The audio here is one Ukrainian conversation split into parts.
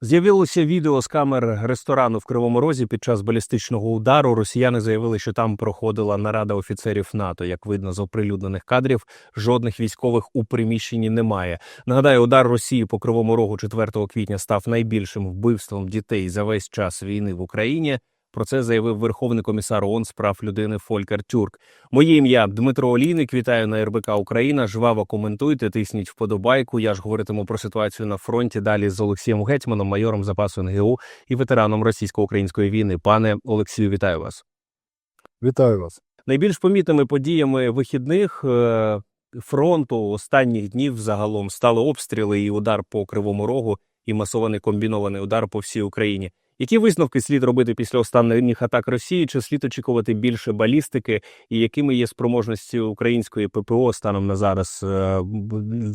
З'явилося відео з камер ресторану в Кривому Розі під час балістичного удару. Росіяни заявили, що там проходила нарада офіцерів НАТО. Як видно з оприлюднених кадрів, жодних військових у приміщенні немає. Нагадаю, удар Росії по Кривому Рогу 4 квітня став найбільшим вбивством дітей за весь час війни в Україні. Про це заявив Верховний комісар ООН з прав людини Фолькер Тюрк. Моє ім'я Дмитро Олійник. Вітаю на РБК Україна. Жваво коментуйте, тисніть вподобайку. Я ж говоритиму про ситуацію на фронті. Далі з Олексієм Гетьманом, майором запасу НГУ і ветераном російсько-української війни. Пане Олексію, вітаю вас. Вітаю вас. Найбільш помітними подіями вихідних е, фронту останніх днів загалом стали обстріли і удар по кривому рогу, і масований комбінований удар по всій Україні. Які висновки слід робити після останніх атак Росії? Чи слід очікувати більше балістики? І якими є спроможності української ППО станом на зараз? Е,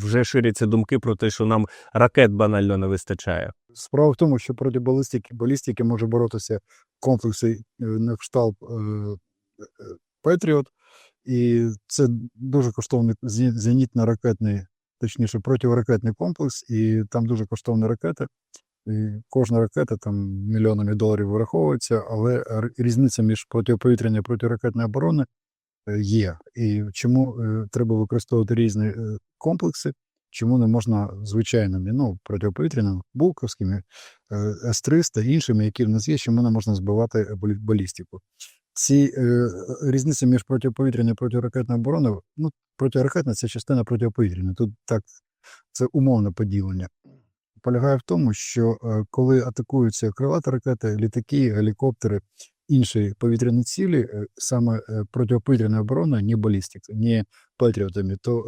Вже ширяться думки про те, що нам ракет банально не вистачає. Справа в тому, що проти балістики, балістики може боротися комплекси е, на кшталт е, Петріот, і це дуже коштовний зені- зенітно-ракетний, точніше, протиракетний комплекс, і там дуже коштовні ракети. І кожна ракета там мільйонами доларів вираховується, але різниця між протиповітряною і протиракетною обороною е, є. І чому е, треба використовувати різні е, комплекси, чому не можна звичайними, ну, протиповітряними, булковськими, е, С-300 іншими, які в нас є, чому не можна збивати балістику. Ці е, різниця між протиповітряною і протиракетною обороною, ну, протиракетна це частина протиповітряної. Тут так це умовне поділення. Полягає в тому, що е, коли атакуються крилаті ракети, літаки, гелікоптери, інші повітряні цілі, е, саме е, протиповітряна оборона, не балістика, не патріотами, то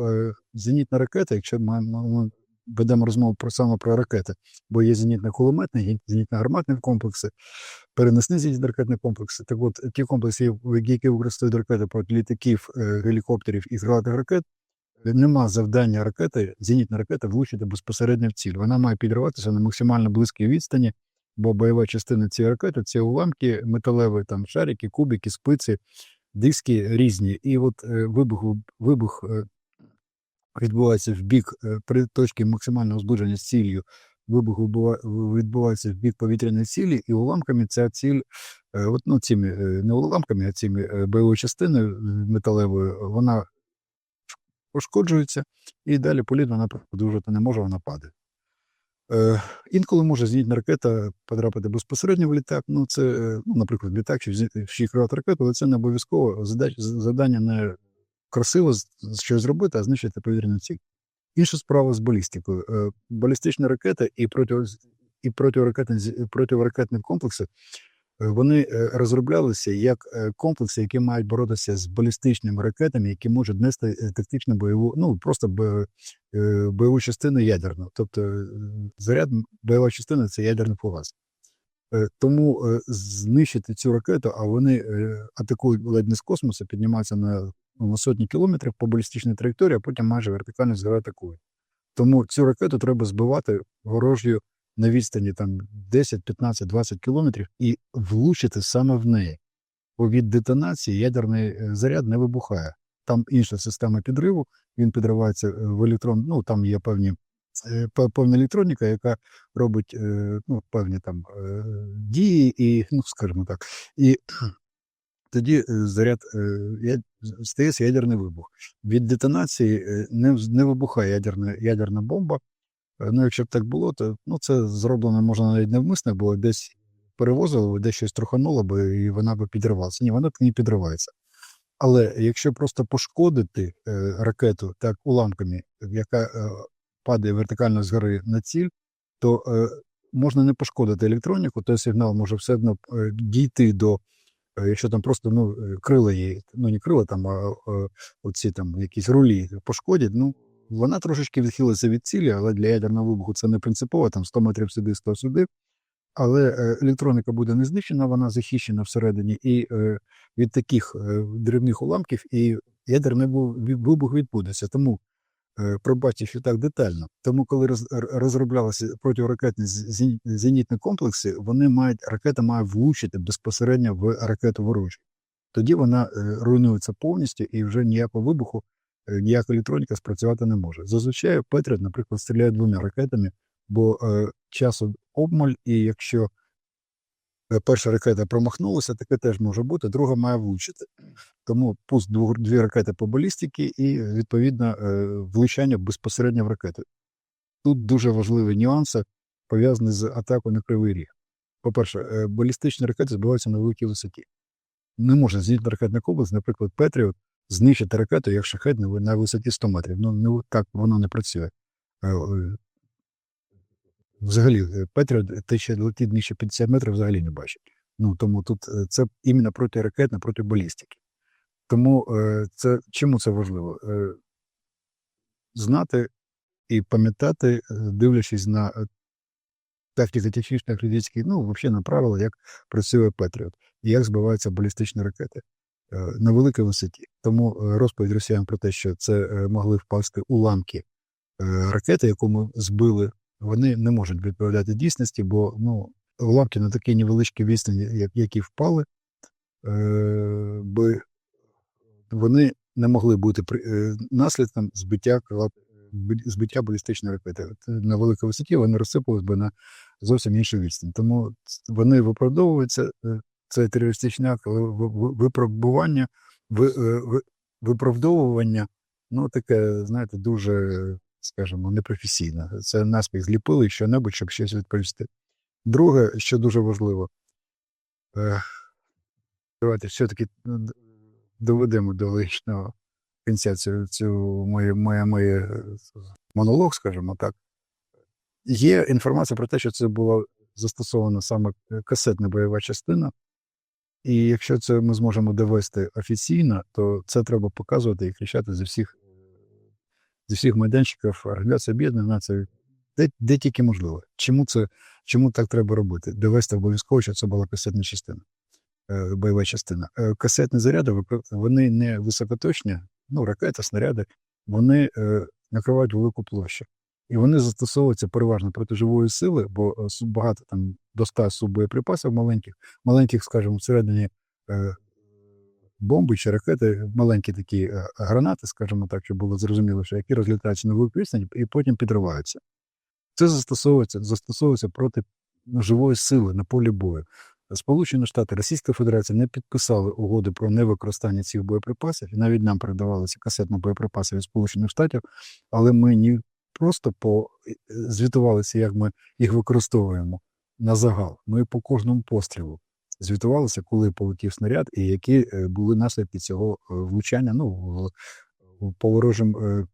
зенітна ракета, якщо ми, ведемо розмову про саме про ракети, бо є зенітно-кулеметні, зенітно-гарматні комплекси, переносні зенітно-ракетні комплекси. Так от ті комплекси, які використовують ракети проти літаків, гелікоптерів і крилатих ракет, Нема завдання ракети, зенітна ракета влучити безпосередньо в ціль. Вона має підриватися на максимально близькій відстані, бо бойова частина цієї ракети це уламки, металеві там шарики, кубики, спиці, диски різні. І от е, вибух, вибух е, відбувається в бік е, при точці максимального зближення з ціллю. Вибух відбувається в бік повітряної цілі, і уламками ця ціль, от, ну, цими не уламками, а цими бойовою частиною металевою, вона пошкоджується, і далі політ вона продовжувати не може, вона падає. Е, інколи може зенітна ракета потрапити безпосередньо в літак. Ну, це, е, ну, наприклад, літак чи чи крилата ракету, але це не обов'язково завдання не красиво щось зробити, а знищити повітряну ціль. Інша справа з балістикою. Е, балістична ракета і, проти, і протиракетні, протиракетні комплекси Вони е, розроблялися як е, комплекси, які мають боротися з балістичними ракетами, які можуть нести е, тактичну бойову, ну просто е, бойову частину ядерну. Тобто е, заряд бойова частина це ядерний фугас. Е, Тому е, знищити цю ракету, а вони е, атакують ледь не з космосу, піднімаються на, сотні кілометрів по балістичній траєкторії, а потім майже вертикально атакують. Тому цю ракету треба збивати ворожою на відстані там 10, 15, 20 кілометрів і влучити саме в неї. Бо від детонації ядерний е, заряд не вибухає. Там інша система підриву, він підривається е, в електрон. Ну там є певні е, певна електроніка, яка робить ну, певні там дії, і, ну скажімо так, і тоді заряд стається ядерний вибух. Від детонації не, не вибухає ядерна, ядерна бомба. Е, Ну, якщо б так було, то ну, це зроблено можна навіть невмисно, бо десь перевозило, десь щось трохануло би, і вона би підривалася. Ні, вона не підривається. Але якщо просто пошкодити е, ракету так уламками, яка е, падає вертикально згори на ціль, то е, можна не пошкодити електроніку, той сигнал може все одно е, дійти до, е, якщо там просто ну, е, крила є, ну не крила там, а е, оці там якісь рулі пошкодять, ну вона трошечки відхилиться від цілі, але для ядерного вибуху це не принципово, там 100 метрів сюди, 100 сюди. Але е, електроніка буде не знищена, вона захищена всередині, і е, від таких е, дрібних уламків і ядерний вибух відбудеться. Тому пробачте, що так детально. Тому, коли розроблялися протиракетні зенітні комплекси, вони мають ракета має влучити безпосередньо в ракету ворожу. Тоді вона руйнується повністю і вже ніякого вибуху, ніяка електроніка спрацювати не може. Зазвичай Петріот, наприклад, стріляє двома ракетами, бо е, часу обмаль, і якщо е, перша ракета промахнулася, таке теж може бути, друга має влучити. Тому двох, дві ракети по балістики і, відповідно, е, влучання безпосередньо в ракети. Тут дуже важливі нюанси, пов'язані з атакою на кривий ріг. По-перше, е, балістичні ракети збиваються на великій висоті. Не може зенітно ракетний комплекс, наприклад, Петріот, знищити ракету, як шахет на висоті 100 метрів. Ну, не так воно не працює. Е, е, Взагалі, е, Петріот, те, що летить нижче 50 метрів, взагалі не бачить. Ну, тому тут е, це іменно протиракетна, проти балістики. Тому е, це, чому це важливо? Е, знати і пам'ятати, е, дивлячись на е, тактико-технічних радійських, ну, взагалі на правила, як працює Петріот і як збиваються балістичні ракети е, на великій висоті. Тому е, розповідь росіян про те, що це е, могли впасти уламки е, ракети, яку ми збили, вони не можуть відповідати дійсності, бо ну, уламки на такій невеличкій відстані, як, які впали, е, би вони не могли бути е, наслідком збиття збиття балістичної ракети. Е, На великій висоті вони розсипались би на зовсім іншу відстань. Тому вони виправдовуються. Е, Це але ви- ви- випробування, ви, е, ви- виправдовування, ну таке, знаєте, дуже, скажімо, непрофесійне. Це наспіх зліпили що-небудь, щоб щось відповісти. Друге, що дуже важливо, е, давайте все-таки ну, доведемо до логічного кінця цю, цю моє, моє, моє е, монолог, скажімо так. Є інформація про те, що це була застосована саме е, касетна бойова частина. І якщо це ми зможемо довести офіційно, то це треба показувати і кричати зі всіх, зі всіх майданчиків Організації Об'єднаних Націй, де, де тільки можливо. Чому це чому так треба робити? Довести обов'язково, що це була касетна частина, е, бойова частина. Е, Касетні заряди вони не високоточні, ну, ракети, снаряди, вони е, накривають велику площу. І вони застосовуються переважно проти живої сили, бо е, багато там до 100 суббоєприпасів маленьких, маленьких, скажімо, всередині е, бомби чи ракети, маленькі такі е, гранати, скажімо так, щоб було зрозуміло, що які розлітаються на велику і потім підриваються. Це застосовується, застосовується проти живої сили на полі бою. Сполучені Штати, Російська Федерація не підписали угоди про невикористання цих боєприпасів, і навіть нам передавалися касетні боєприпаси від Сполучених Штатів, але ми не просто по е, звітувалися, як ми їх використовуємо на загал. Ми по кожному пострілу звітувалися, коли полетів снаряд, і які е, були наслідки цього е, влучання ну, по ворожим е,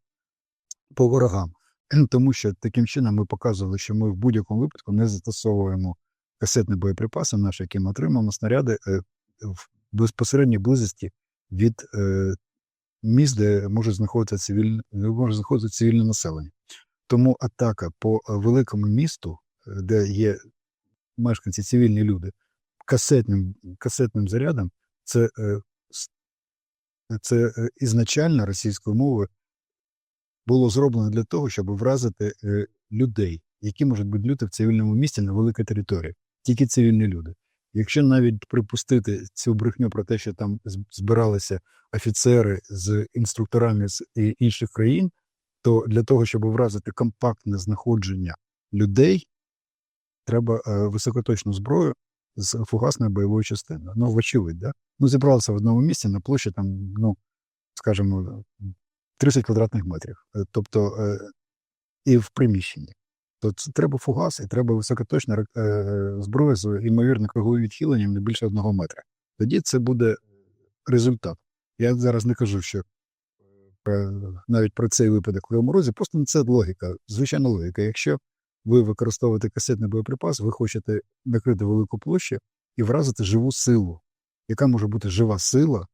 по ворогам. Тому що таким чином ми показували, що ми в будь-якому випадку не застосовуємо касетні боєприпаси, наші, які ми отримуємо снаряди е, в безпосередній близості від е, міст, де може знаходитися цивільне, може знаходитися цивільне населення. Тому атака по е, великому місту, е, де є мешканці, цивільні люди, касетним, касетним зарядом, це, е, це ізначально російською мовою було зроблено для того, щоб вразити людей, які можуть бути люди в цивільному місті на великій території, тільки цивільні люди. Якщо навіть припустити цю брехню про те, що там збиралися офіцери з інструкторами з інших країн, то для того, щоб вразити компактне знаходження людей, треба е, високоточну зброю з фугасною бойовою частиною. Ну, вочевидь, да? Ну, зібралися в одному місці на площі, там, ну, скажімо, 30 квадратних метрів. Е, Тобто, е, і в приміщенні. То це треба фугас і треба високоточна е, зброя з ймовірно круговим відхиленням не більше одного метра. Тоді це буде результат. Я зараз не кажу, що е, навіть про цей випадок в Кривому Розі, просто це логіка, звичайна логіка. Якщо ви використовуєте касетний боєприпас, ви хочете накрити велику площу і вразити живу силу, яка може бути жива сила е,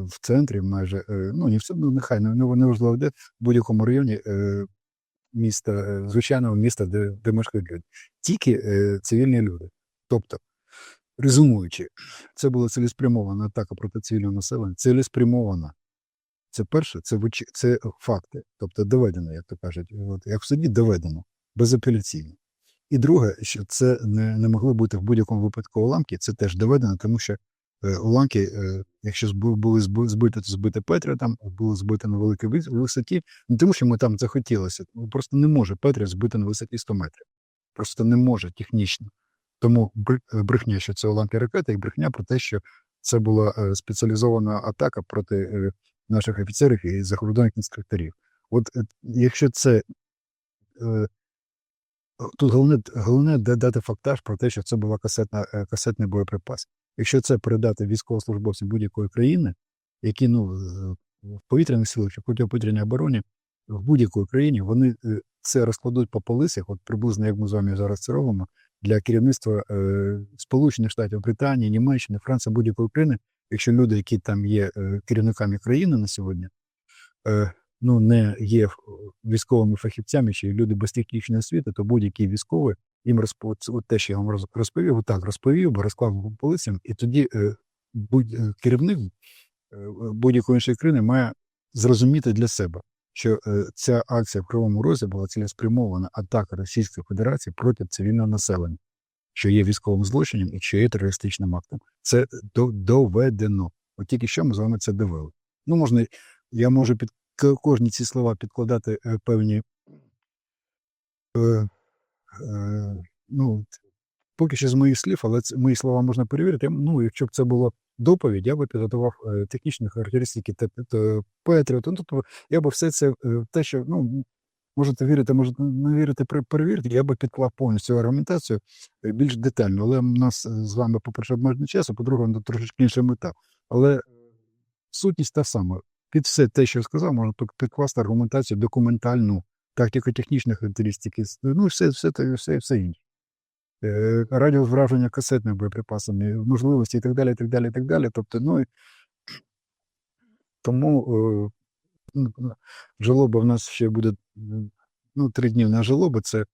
в центрі, майже ну не все, ну нехай не, важливо, де в будь-якому районі міста, е, звичайного міста, де, де мешкають люди. Тільки е, цивільні люди. Тобто, резюмуючи, це була цілеспрямована атака проти цивільного населення, цілеспрямована. Це перше, це, це факти, тобто доведено, як то кажуть, от, як в суді доведено, безапеляційно. І друге, що це не, не могло бути в будь-якому випадку уламки, це теж доведено, тому що уламки, е, якщо були збиті, то збите Петря, там були збиті на великій висоті, не тому що ми там захотілося, ну, просто не може Петря збити на висоті 100 метрів. просто не може технічно. Тому е, брехня, що це уламки ракети, і брехня про те, що це була е, спеціалізована атака проти е, наших офіцерів і закордонних інструкторів. От е, якщо це е, тут головне, головне дати фактаж про те, що це е, касетний боєприпас. Якщо це передати військовослужбовцям будь-якої країни, які ну в повітряних силах чи протиповітряній обороні в будь-якої країні вони е, це розкладуть по полицях, от приблизно як ми з вами зараз це робимо, для керівництва е, Сполучених Штатів, Британії, Німеччини, Франції, будь-якої країни, якщо люди, які там є е, керівниками країни на сьогодні, е, ну не є військовими фахівцями чи люди без технічної освіти, то будь-який військовий їм розпо... от те, що я вам розповів, отак розповів, бо розклав по полицям, і тоді е, будь е, керівник е, будь-якої іншої країни має зрозуміти для себе, що ця акція в Кривому Розі була цілеспрямована атака Російської Федерації проти цивільного населення, що є військовим злочином і що є терористичним актом. Це до- доведено. От тільки що ми з вами це довели. Ну, можна, я можу під кожні ці слова підкладати певні. Е, ну, поки що з моїх слів, але це, мої слова можна перевірити. Ну, якщо б це було доповідь, я би підготував е, технічні характеристики Петріот. Ну, тобто я би все це е, те, що ну, можете вірити, можете не вірити, перевірити, я би підклав повністю аргументацію більш детально. Але у нас з вами, по-перше, обмежений час, а по-друге, трошечки інша мета. Але сутність та сама. Під все те, що я сказав, можна підкласти аргументацію документальну, тактико-технічні характеристики, ну все, все, все, все інше. Е, Радіус враження касетними боєприпасами, можливості і так далі, і так далі, і так далі. Тобто, ну, тому е, ну, ну, жалоба в нас ще буде ну, три дні на жалоби. Це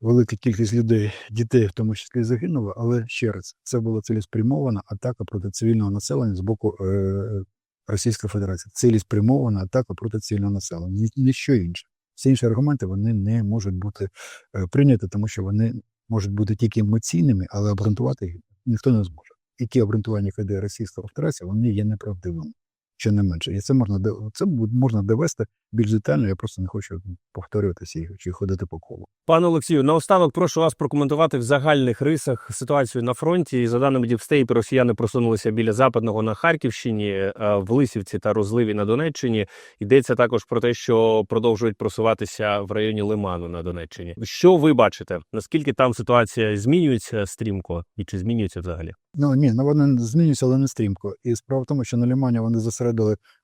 велика кількість людей, дітей, в тому числі загинуло, але ще раз, це була цілеспрямована атака проти цивільного населення з боку е, Російської Федерації. Цілеспрямована атака проти цивільного населення. Ні, ніщо інше. Всі інші аргументи вони не можуть бути е, прийняті, тому що вони можуть бути тільки емоційними, але обґрунтувати їх ніхто не зможе. І ті обґрунтування, які дає Російська авторація, вони є неправдивими. Ще не менше. І це можна це можна довести більш детально. Я просто не хочу повторюватися і- чи ходити по колу. Пане Олексію, наостанок прошу вас прокоментувати в загальних рисах ситуацію на фронті. За даними Діпстейт, росіяни просунулися біля западного на Харківщині, е, в Лисівці та Розливі на Донеччині. Йдеться також про те, що продовжують просуватися в районі Лиману на Донеччині. Що ви бачите? Наскільки там ситуація змінюється стрімко і чи змінюється взагалі? Ну ні, ну вони змінюються, але не стрімко. І справа в тому, що на Лімані вони зосередили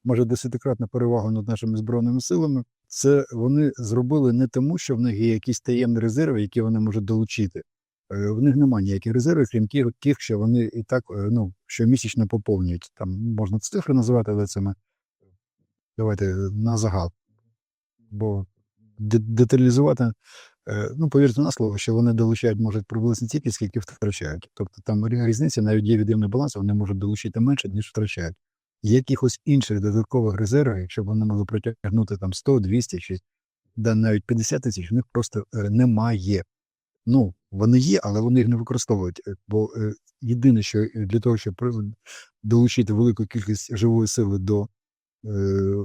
може десятикратну перевагу над нашими збройними силами. Це вони зробили не тому, що в них є якісь таємні резерви, які вони можуть долучити. Е, В них немає ніяких резервів, крім тих, що вони і так е, ну, щомісячно поповнюють. Там можна цифри називати, але це ми давайте на загал. Бо деталізувати, е, ну повірте на слово, що вони долучають можуть приблизно стільки, скільки втрачають. Тобто там різниця, навіть є від'ємний баланс, вони можуть долучити менше, ніж втрачають. Якихось інших додаткових резервів, якщо вони могли протягнути там 100, 200 чи да, навіть 50 тисяч, у них просто е, немає. Ну, вони є, але вони їх не використовують. Е, Бо е, єдине, що для того, щоб долучити велику кількість живої сили до,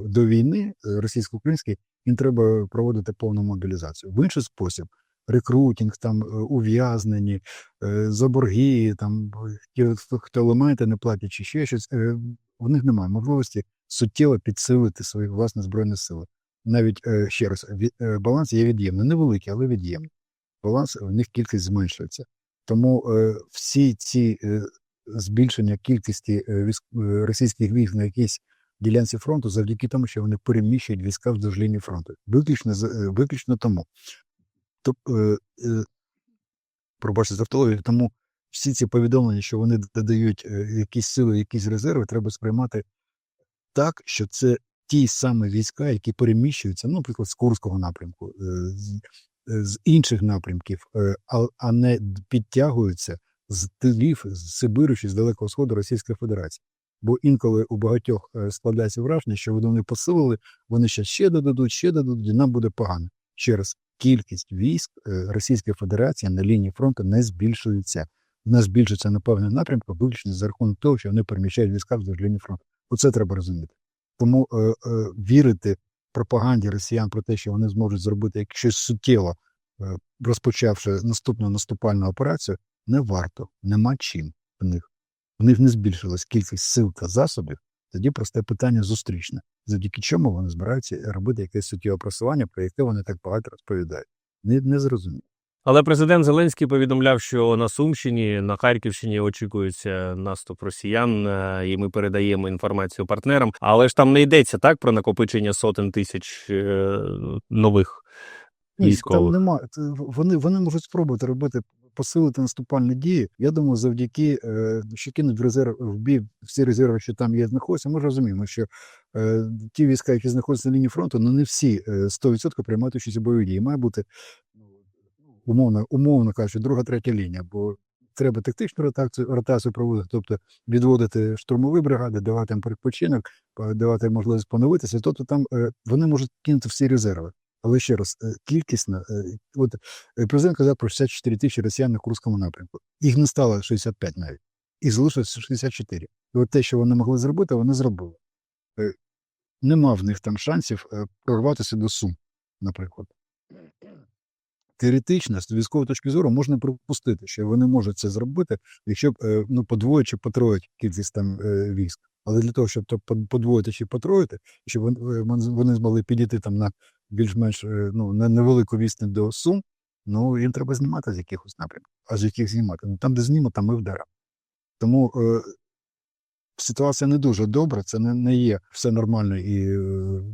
до війни російсько-української, їм треба проводити повну мобілізацію. В інший спосіб рекрутинг, там ув'язнені, е, за борги, там ті, хто- хто елементи не платять, чи ще щось. В них немає можливості суттєво підсилити свої власні збройні сили. Навіть е, ще раз, е, баланс є від'ємний, невеликий, але від'ємний. Баланс в них кількість зменшується. Тому е, всі ці збільшення кількості російських військ на якійсь ділянці фронту завдяки тому, що вони переміщують війська вздовж лінії фронту. Виключно, виключно тому. Тобто, пробачте за автологію, тому всі ці повідомлення, що вони додають е, якісь сили, якісь резерви, треба сприймати так, що це ті самі війська, які переміщуються, ну, наприклад, з Курського напрямку, е, з, е, з інших напрямків, а, а не підтягуються з тилів, з Сибиру чи з Далекого Сходу Російської Федерації. Бо інколи у багатьох складається враження, що вони посилили, вони ще ще додадуть, ще додадуть, і нам буде погано. Ще раз, кількість військ Російської Федерації на лінії фронту не збільшується. Вона збільшується на певний напрямку, виключно за рахунок того, що вони переміщають війська вздовж лінії фронту. Оце треба розуміти. Тому е, е, вірити пропаганді росіян про те, що вони зможуть зробити як щось суттєво е, розпочавши наступну наступальну операцію, не варто, нема чим в них. В них не збільшилась кількість сил та засобів. Тоді просте питання зустрічне, завдяки чому вони збираються робити якесь суттєве просування, про яке вони так багато розповідають. Не, не зрозуміло. Але президент Зеленський повідомляв, що на Сумщині, на Харківщині очікується наступ росіян, е, і ми передаємо інформацію партнерам. Але ж там не йдеться так про накопичення сотень тисяч е, нових Ні, військових. Там нема. Це Вони, вони можуть спробувати робити, посилити наступальні дії. Я думаю, завдяки е, що кинуть в резерв в бій всі резерви, що там є, знаходяться. Ми розуміємо, що е, ті війська, які знаходяться на лінії фронту, ну не всі е, 100% приймають участь у бойовій дії. Має бути умовно, умовно кажучи, друга, третя лінія. Бо треба тактичну ротацію, ротацію проводити, тобто відводити штурмові бригади, давати їм передпочинок, е, давати можливість поновитися. Тобто там е, вони можуть кинути всі резерви. Але ще раз, е, кількісно, е, от президент казав про 64 тисячі росіян на Курському напрямку. Їх не стало 65 навіть. І залишилося 64. І от те, що вони могли зробити, вони зробили. Нема в них там шансів прорватися до Сум, наприклад. Теоретично, з військової точки зору, можна припустити, що вони можуть це зробити, якщо б е, ну, подвоїть чи потроїть кількість там е, військ. Але для того, щоб то под- подвоїти чи потроїти, щоб е, вон- вони змогли підійти там на більш-менш ну, невелику відстань до Сум, ну їм треба знімати з якихось напрямків. А з яких знімати? Ну там, де знімуть, там і вдаримо. Тому е, ситуація не дуже добра, це не, не є все нормально і е,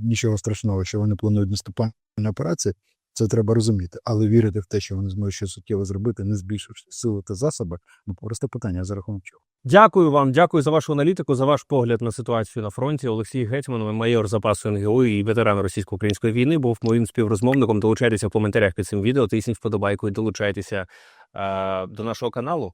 нічого страшного, що вони планують наступальні операції. Це треба розуміти, але вірити в те, що вони зможуть щось суттєво зробити, не збільшивши сили та засоби, ну просте питання за рахунок чого. Дякую вам, дякую за вашу аналітику, за ваш погляд на ситуацію на фронті. Олексій Гетьман, майор запасу НГУ і ветеран російсько-української війни, був моїм співрозмовником. Долучайтеся в коментарях під цим відео, тисніть вподобайку і долучайтеся е, до нашого каналу.